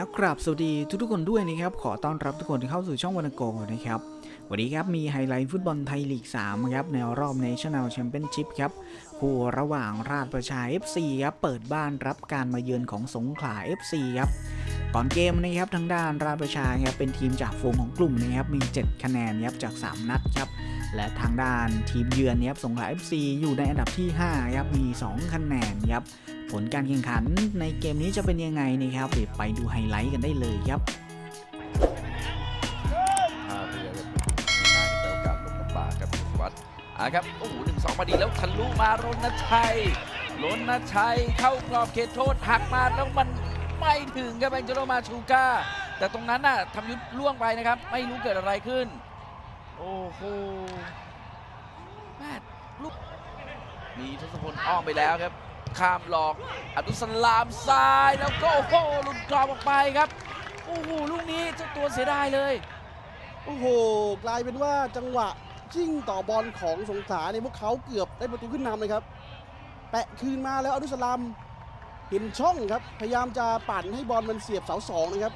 แล้วกราบสวัสดีทุกๆคนด้วยนะครับ ขอต้อนรับทุกคนที่เข้าสู่ช่องวันโกนะครับ วันนี้ครับมีไฮไลท์ฟุตบอลไทยลีก3ครับในรอบ National Championship ครับคู่ระหว่างราชประชา FC ครับเปิดบ้านรับการมาเยือนของสงขลา FC ครับก่อนเกมนะครับทางด้านราชประชาครับเป็นทีมจากฝูงของกลุ่มนะครับมี 7 คะแนนครับจาก 3 นัดครับและทางด้านทีมเยือนนะครับสงขลา FC อยู่ในอันดับที่5ครับมี 2 คะแนนครับ ผลการแข่งขันในเกมนี้จะเป็นยังไงนะครับเดี๋ยวไปดูไฮไลท์กันได้เลยครับท่าเรือครับง่ายๆแต่โอกาสลงลำบากับสุวัสด์อะครับโอ้โหหนึ่งสองมาดีแล้วทะลุมารณชัยรณชัยเข้ากรอบเขตโทษหักมาแล้วมันไม่ถึงครับแองเจโลมาชูก้า แต่ตรงนั้นน่ะทำยุทธล่วงไปนะครับ ไม่รู้เกิดอะไรขึ้น โอ้โหแม่ลูกมีทศพลอ้อมไปแล้วครับ ข้ามหลอกอับดุลสลามซ้ายแล้วก็โอ้โหหลุดกรอบออกไปครับโอ้โหลูกนี้เจ้าตัวเสียดายเลยโอ้โหกลายเป็นว่าจังหวะจิ้งต่อบอลของสงขลาเนี่ยพวกเขาเกือบได้ประตูขึ้นนำเลยครับ แปะคืนมาแล้วอดุสลามเห็นช่องครับ พยายามจะปั่นให้บอลมันเสียบเสาสองนะครับ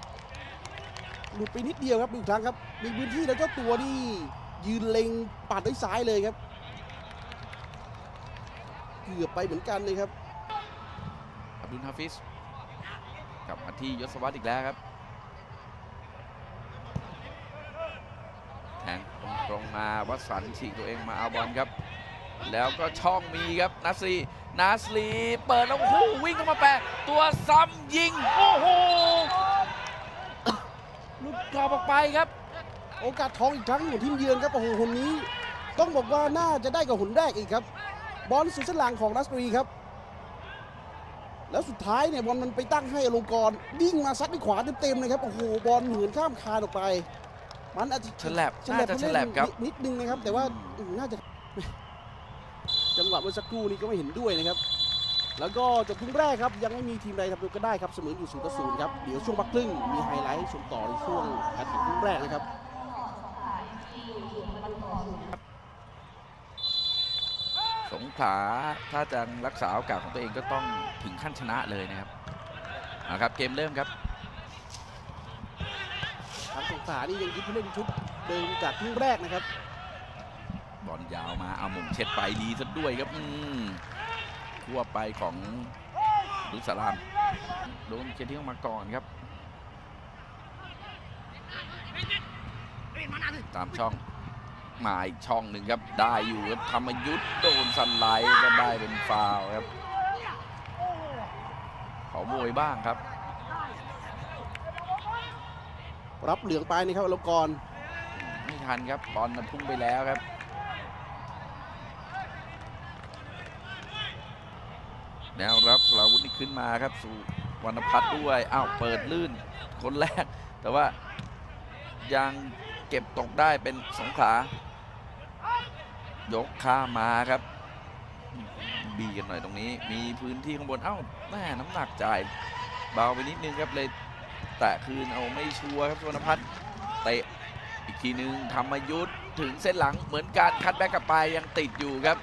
หลุดไปนิดเดียวครับอีกครั้งครับ มีพื้นที่แล้วเจ้าตัวนี่ยืนเล็งปัดด้วยซ้ายเลยครับ เกือบไปเหมือนกันเลยครับอับดุลฮาฟิสกลับมาที่ยศวัตรอีกแล้วครับแทงตรงๆมาวัดสันฉีกตัวเองมาเอาบอลครับ แล้วก็ช่องมีครับนาสลีนาสลีเปิดแล้วโอ้โหวิ่งเข้ามาแปะตัวซ้ำยิง โอ้โหลุดกรอบออกไปครับ โอกาสทองอีกครั้งของทีมเยือนครับโอ้โหคนนี้ ต้องบอกว่าน่าจะได้กับหนแรกอีกครับ บอลสุดสนหลังของรัสตรีครับ แล้วสุดท้ายเนี่ยบอลมันไปตั้งให้อลงกรณ์วิ่งมาซัดด้วยขวาเต็มๆเลยครับโอ้โหบอลเหินข้ามคานออกไป มันอาจจะฉลับน่าจะฉลับครับนิดนึงนะครับ แต่ว่าอืมน่าจะจังหวะเมื่อสักครู่นี้ก็ไม่เห็นด้วยนะครับ แล้วก็จบครึ่งแรกครับ ยังไม่มีทีมใดทำประตูก็ได้ครับเสมออยู่ศูนย์ต่อศูนย์ครับ เดี๋ยวช่วงพักครึ่งมีไฮไลท์ให้ชมต่อในช่วงการแข่งขันครึ่งแรกนะครับ สงขลาถ้าจะรักษาโอกาสของตัวเองก็ต้องถึงขั้นชนะเลยนะครับเอาครับเกมเริ่มครับทางสงขลานี่ยังยึดผู้เล่นชุดเดิมจากครึ่งแรกนะครับบอลยาวมาเอาหมุมเช็ดไปดีซะด้วยครับอืมทั่วไปของดุสลามโดนเคที่เข้ามาก่อนครับ ตามช่อง มาอีกช่องหนึ่งครับ ได้อยู่ครับธรรมยุทธ์โดนสันไลด์ก็ได้เป็นฟาวล์ครับขอโวยบ้างครับ รับเหลืองไปนะครับอลงกรณ์ไม่ทันครับบอลมันพุ่งไปแล้วครับแล้วรับสลาวุธนี่ขึ้นมาครับ สู่วรรณพัฒน์ด้วย อ้าว เปิดลื่น คนแรก แต่ว่ายัง เก็บตกได้เป็นสงขลายกข้ามาครับ บีกันหน่อยตรงนี้ มีพื้นที่ข้างบนเอ้าแม่น้ำหนักจ่ายเบาไปนิดนึงครับเลยแตะคืนเอาไม่ชัวร์ครับสุวรรณพัฒน์เตะอีกทีนึงธรรมยุทธ์ถึงเส้นหลังเหมือนกันคัดแบ็กกลับไปยังติดอยู่ครับ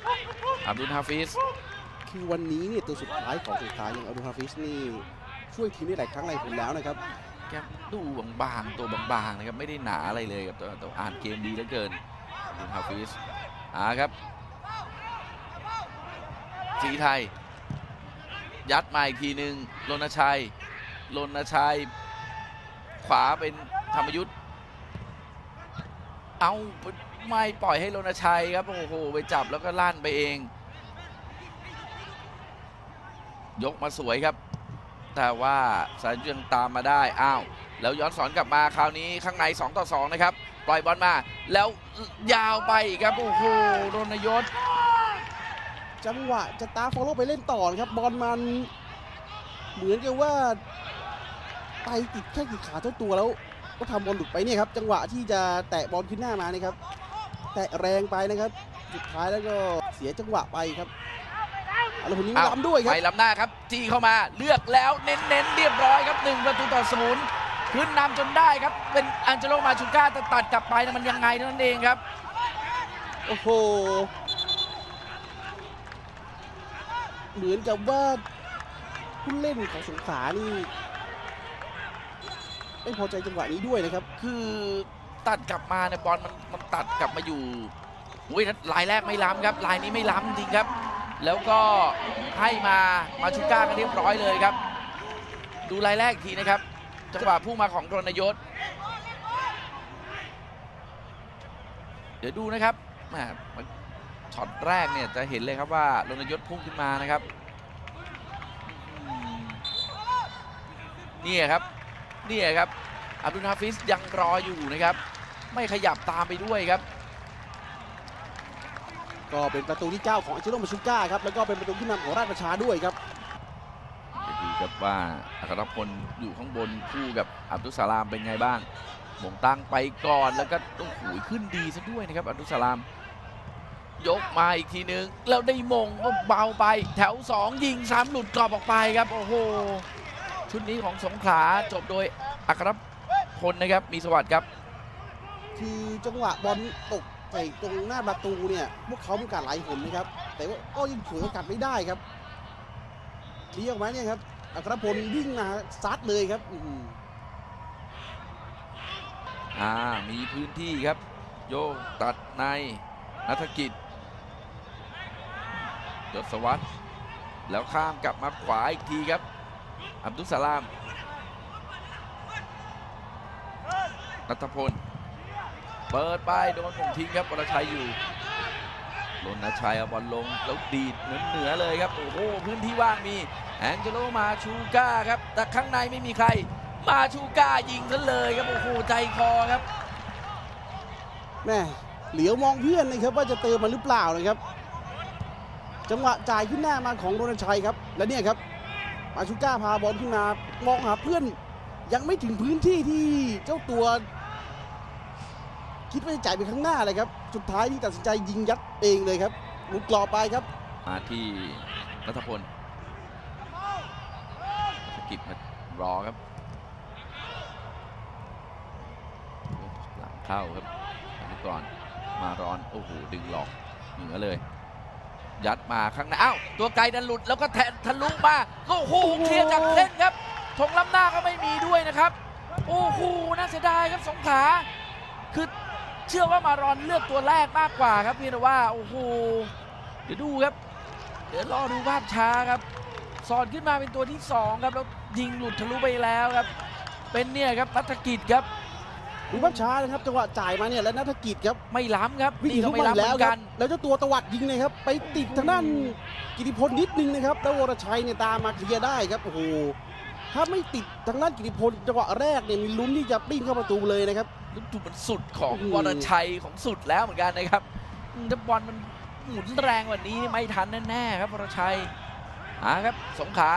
อับดุลฮาฟิสคือวันนี้เนี่ยตัวสุดท้ายของสงขลาอย่างอับดุลฮาฟิสนี่ช่วยทีมได้หลายครั้งหลายคนแล้วนะครับ แกดูบางๆตัวบางๆนะครับไม่ได้หนาอะไรเลยครับแต่แต่อ่านเกมดีเหลือเกินดูฮาฟิสอ่าครับสีไทย ยัดมาอีกทีหนึ่งรณชัยรณชัย ขวาเป็นธรรมยุทธ์เอาไม่ปล่อยให้รณชัยครับโอ้โหไปจับแล้วก็ลั่นไปเอง ยกมาสวยครับ แต่ว่าสายยังตามมาได้ อ้าว แล้วย้อนสอนกลับมาคราวนี้ข้างใน 2 ต่อ 2 นะครับ ปล่อยบอลมา แล้วยาวไปครับ โอ้โหรณยศ จังหวะจะตาฟอลโล่ไปเล่นต่อนะครับ บอลมัน เหมือนกับว่าไปติดแค่ติดขาเจ้าตัวแล้ว ก็ทำบอลหลุดไปเนี่ยครับ จังหวะที่จะแตะบอลขึ้นหน้ามานี่ครับ แตะแรงไปนะครับ สุดท้ายแล้วก็เสียจังหวะไปครับ เอาละคนนี้อ้าวล้ำด้วยครับ ไปล้ำหน้าครับจี้เข้ามาเลือกแล้วเน้นๆเรียบร้อยครับ1ประตูต่อศูนย์ขึ้นนำจนได้ครับ เป็นอังเจโลมาชูก้าแต่ตัดกลับไปนะมันยังไงเท่านั้นเองครับ โอ้โห เหมือนกับว่าผู้เล่นของสงขลานี่ไม่พอใจจังหวะนี้ด้วยนะครับ คือตัดกลับมาเนี่ยบอลมันมันตัดกลับมาอยู่อุ้ยนั้นลายแรกไม่ล้ำครับลายนี้ไม่ล้ำจริงครับ แล้วก็ให้มามาชูก้ากันเรียบร้อยเลยครับ ดูลายแรกอีกทีนะครับ จังหวะพุ่งมาของรณยศ เดี๋ยวดูนะครับแหมช็อตแรกเนี่ยจะเห็นเลยครับว่ารณยศพุ่งขึ้นมานะครับนี่ครับนี่ครับอับดุลฮาฟิสยังรออยู่นะครับ ไม่ขยับตามไปด้วยครับ ก็เป็นประตูที่ 9 ของอาเชโรมาชูก้าครับ แล้วก็เป็นประตูขึ้นนำของราชประชาด้วยครับจะดูครับว่าอัครพลอยู่ข้างบนคู่กับอับดุลสลามเป็นไงบ้างหมงตั้งไปก่อนแล้วก็โอ้โหขึ้นดีซะด้วยนะครับอับดุลสลาม ยกมาอีกทีนึง แล้วได้มงก็เบาไป แถว 2 ยิงซ้ำหลุดกรอบออกไปครับ โอ้โห ชุดนี้ของสงขลาจบโดยอัครพลนะครับมีสวัสดิ์ครับ คือจังหวะบอลตก ใส่ตรงหน้าประตูเนี่ยพวกเขามีการไหลหนนะครับ แต่ว่าก็ยังฉวยโอกาสไม่ได้ครับเคลียร์ออกมาเนี่ยครับอัครพลวิ่งมาซัดเลยครับอ่ามีพื้นที่ครับ โยกตัดในนัฐกิจยศวัตรแล้วข้ามกลับมาขวาอีกทีครับ อับดุลสลามนัทพล เปิดไปโดนผมทิ้งครับวรชัยอยู่รณชัยเอาบอลลงแล้วดีดเหนือเหนือเลยครับ โอ้โหพื้นที่ว่างมี แองเจโลมาชูก้าครับ แต่ข้างในไม่มีใคร มาชูก้ายิงซะเลยครับ โอ้โหใจคอครับแม่เหลียวมองเพื่อนนะครับว่าจะเติมมาหรือเปล่านะครับ จังหวะจ่ายขึ้นหน้ามาของโรนชัยครับ และเนี่ยครับ มาชูก้าพาบอลขึ้นมามองหาเพื่อน ยังไม่ถึงพื้นที่ที่เจ้าตัว คิดว่าจะจ่ายไปข้างหน้าเลยครับ สุดท้ายที่ตัดสินใจยิงยัดเองเลยครับหลุดกรอบไปครับ มาที่นัทพลสกิปมารอครับหลังเข้าครับอนุกรมาร้อน โอ้โห ดึงหลอกเหนือเลย ยัดมาข้างหน้า อ้าว ตัวไกลดันหลุดแล้วก็แทนทะลุมาก็โอ้โหเคลียร์จากเส้นครับธงล้ำหน้าก็ไม่มีด้วยนะครับ โอ้โห น่าเสียดายครับสงขา เชื่อว่ามารอนเลือกตัวแรกมากกว่าครับเพียงแต่ว่าโอ้โหเดี๋ยวดูครับ เดี๋ยวรอดูภาพช้าครับสอดขึ้นมาเป็นตัวที่ 2 ครับแล้วยิงหลุดทะลุไปแล้วครับ เป็นเนี่ยครับนัฐกิจครับดูภาพช้านะครับจังหวะจ่ายมาเนี่ยและนัฐกิจครับไม่ล้ำครับวิ่งนี่เข้าก็ไม่มาอีล้ำกเหมือนกัแล้วครับนแล้วเจ้าตัวตวัดยิงเลยครับไปติดทางด้านกิติพลนิดนึงนะครับแล้ววรชัยเนี่ยตามมาเคลียร์ได้ครับโอ้โห ถ้าไม่ติดทางด้านกิติพลจังหวะแรกเนี่ยมีลุ้นที่จะปิ้งเข้าประตูเลยนะครับลูกถูกมันสุดของโอ้โหวรชัยของสุดแล้วเหมือนกันนะครับอืมถ้าบอลมันหมุนแรงกว่านี้ไม่ทันแน่ๆครับวรชัยหาครับสงขลา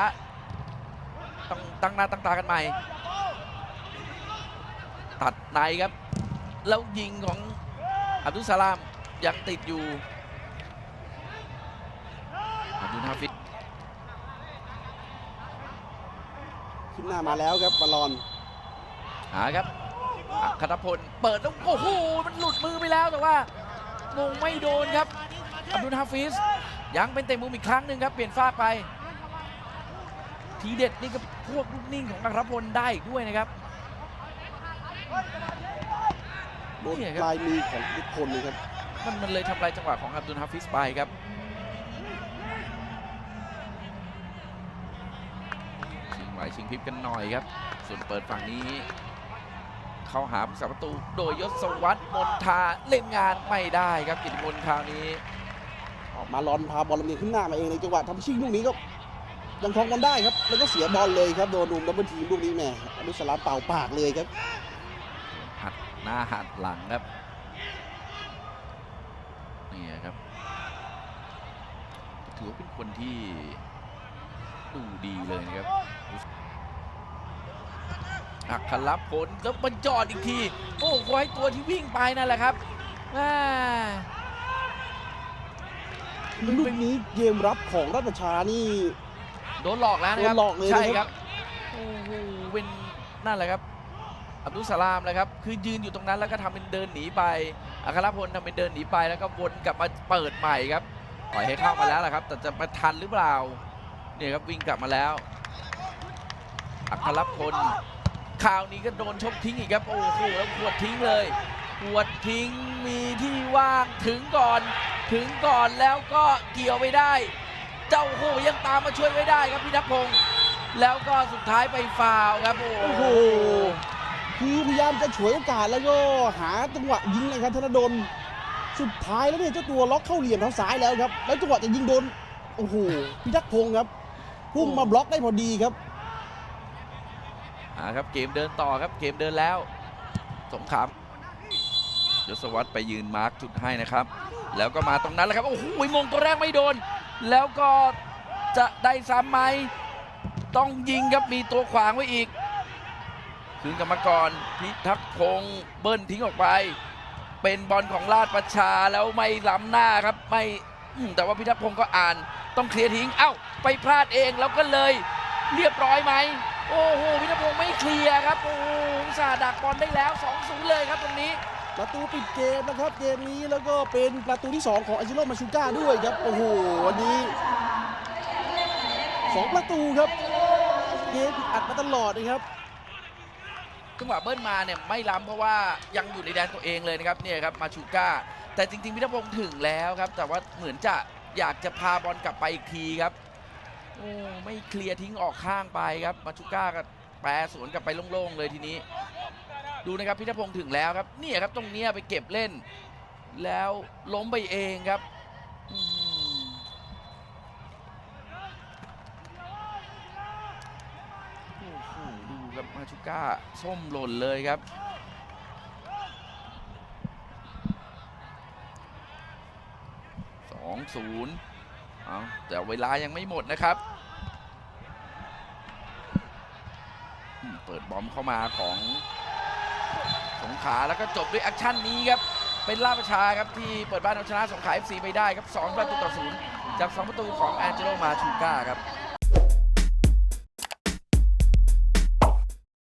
ต้องตั้งหน้าตั้งตากันใหม่ ตัดในครับ แล้วยิงของอับดุลสลามยังติดอยู่อับดุลฮาฟิด ขึ้น หน้ามาแล้วครับบอลลอนหาครับอัครพลเปิดแล้วโอ้โหมันหลุดมือไปแล้วแต่ว่ามงไม่โดนครับอับดุลฮาฟิสยังเป็นเตะมุมอีกครั้งหนึ่งครับเปลี่ยนฟากไป ทีเด็ดนี่ก็พวกลูกนิ่งของอัครพลได้อีกด้วยนะครับโดนเนี่ยครับปลายมือของทุกคนเลยครับมันมันเลยทำลายจังหวะของอับดุลฮาฟิสไปครับ ชิงไหวชิงพริบกันหน่อยครับ ส่วนเปิดฝั่งนี้ เข้าหาผู้สาประตู โดยยศวัตรมนทาเล่นงานไม่ได้ครับกิติพลคราวนี้ออกมาลอนพาบอลลำเลียงขึ้นหน้ามาเองในจังหวะทำชิ่งลูกนี้ก็ยังครองบอลได้ครับ แล้วก็เสียบอลเลยครับโดนดุมดับเบิลทีมลูกนี้แหม่อนุสลามเป่าปากเลยครับหัดหน้าหัดหลังครับนี่ครับถือว่าเป็นคนที่ดูดีเลยนะครับ อัครพลแล้วมันจอดอีกที โอ้โหให้ตัวที่วิ่งไปนั่นแหละครับแม่ลูกนี้เกมรับของราชประชานี่โดนหลอกแล้วนะครับโดนหลอกเลยใช่นะครับครับโอ้โหเป็นนั่นแหละครับอับดุลสลามเลยครับ คือยืนอยู่ตรงนั้นแล้วก็ทำเป็นเดินหนีไป อัครพลทำเป็นเดินหนีไปแล้วก็วนกลับมาเปิดใหม่ครับ ปล่อยให้เข้ามาแล้วแหละครับ แต่จะมาทันหรือเปล่า เนี่ยครับวิ่งกลับมาแล้ว อัครพล คราวนี้ก็โดนชกทิ้งอีกครับ โอ้โหแล้วขวดทิ้งเลยขวดทิ้งมีที่ว่างถึงก่อน ถึงก่อนแล้วก็เกี่ยวไม่ได้ เจ้าโหยังตามมาช่วยไว้ได้ครับพิทักษ์พงศ์แล้วก็สุดท้ายไปฟาวล์ครับโอ้โหโหคือพยายามจะฉวยโอกาสแล้วก็หาจังหวะยิงนะครับธนดลสุดท้ายแล้วเนี่ยเจ้าตัวล็อกเข้าเหลี่ยมทางซ้ายแล้วครับ แล้วจังหวะจะยิงโดน โอ้โหพิทักษ์พงศ์ครับพุ่งมาบล็อกได้พอดีครับ อ่าครับเกมเดินต่อครับเกมเดินแล้วสงขลามยศวัตรไปยืนมาร์คจุดให้นะครับ แล้วก็มาตรงนั้นแหละครับโอ้โหมงตัวแรกไม่โดน แล้วก็จะได้ซ้ำไหมต้องยิงครับมีตัวขวางไว้อีกคืนกรรมกรพิทักษ์พงเบิ้ลทิ้งออกไป เป็นบอลของราชประชาแล้วไม่ล้ำหน้าครับไม่แต่ว่าพิทักษ์พงก็อ่าน ต้องเคลียร์ทิ้งเอ้าไปพลาดเองแล้วก็เลยเรียบร้อยไหม โอ้โหพิทักษ์พงศ์ไม่เคลียร์ครับ โอ้โหอุตสาห์ดักบอลได้แล้ว2-0เลยครับตรงนี้ ประตูปิดเกมนะครับเกมนี้แล้วก็เป็นประตูที่ 2 ของอาจิโร่มาชูก้าด้วยครับ โอ้โหวันนี้ 2 ประตูครับเกมอัดมาตลอดนะครับ จังหวะเบิ้ลมาเนี่ยไม่ล้ำเพราะว่ายังอยู่ในแดนตัวเองเลยนะครับเนี่ยครับมาชูก้า แต่จริงๆพิทักษ์พงศ์ถึงแล้วครับ แต่ว่าเหมือนจะอยากจะพาบอลกลับไปอีกทีครับ โอ้ไม่เคลียร์ทิ้งออกข้างไปครับมาชูก้าก็แปรสวนกลับไปโล่งๆเลยทีนี้ ดูนะครับพิทพงศ์ถึงแล้วครับเนี่ยครับตรงเนี้ยไปเก็บเล่น แล้วล้มไปเองครับโอ้โหดูครับมาชูก้าส้มหล่นเลยครับสองศูนย์ เอาแต่เวลายังไม่หมดนะครับ เปิดบอมเข้ามาของสงขาแล้วก็จบด้วยแอคชั่นนี้ครับ เป็นล่าประชาครับที่เปิดบ้านเอาชนะสงขลา FC ไปได้ครับ 2 ประตูต่อศูนย์จาก 2 ประตูของแอนเจโลมาชูก้าครับ